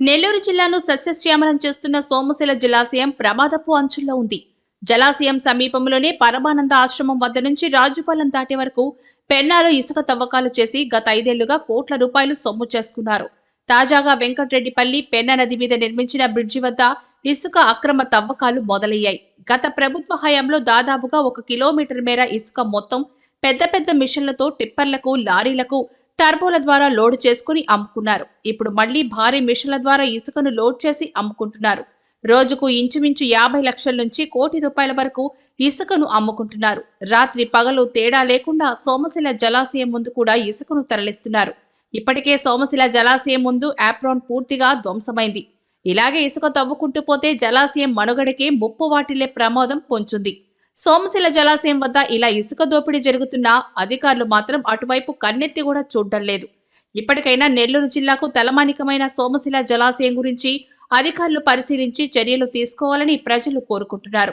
నెల్లూరు జిల్లాను సస్యశ్యామలం చేస్తున్న సోమశిల జలాశయం ప్రమాదపు అంచుల్లో ఉంది. జలాశయం సమీపంలోనే పరమానంద ఆశ్రమం వద్ద నుంచి రాజుపాలెం దాటే వరకు పెన్నాలో ఇసుక తవ్వకాలు చేసి గత ఐదేళ్ళుగా కోట్ల రూపాయలు సొమ్ము చేసుకున్నారు. తాజాగా వెంకటరెడ్డిపల్లి పెన్నా నది మీద నిర్మించిన బ్రిడ్జి వద్ద ఇసుక అక్రమ తవ్వకాలు మొదలయ్యాయి. గత ప్రభుత్వ హయాంలో దాదాపుగా ఒక కిలోమీటర్ మేర ఇసుక మొత్తం పెద్ద పెద్ద మిషన్లతో టిప్పర్లకు లారీలకు టర్బోల ద్వారా లోడ్ చేసుకుని అమ్ముకున్నారు. ఇప్పుడు మళ్ళీ భారీ మిషన్ల ద్వారా ఇసుకను లోడ్ చేసి అమ్ముకుంటున్నారు. రోజుకు ఇంచుమించు యాభై లక్షల నుంచి కోటి రూపాయల వరకు ఇసుకను అమ్ముకుంటున్నారు. రాత్రి పగలు తేడా లేకుండా సోమశిల జలాశయం ముందు కూడా ఇసుకను తరలిస్తున్నారు. ఇప్పటికే సోమశిల జలాశయం ముందు యాప్రాన్ పూర్తిగా ధ్వంసమైంది. ఇలాగే ఇసుక తవ్వుకుంటూ పోతే జలాశయం మనుగడకే ముప్పు వాటిల్లే ప్రమాదం పొంచుంది. సోమశిల జలాశయం వద్ద ఇలా ఇసుక దోపిడీ జరుగుతున్నా అధికారులు మాత్రం అటువైపు కన్నెత్తి కూడా చూడడం లేదు. ఇప్పటికైనా నెల్లూరు జిల్లాకు తలమానికమైన సోమశిల జలాశయం గురించి అధికారులు పరిశీలించి చర్యలు తీసుకోవాలని ప్రజలు కోరుకుంటున్నారు.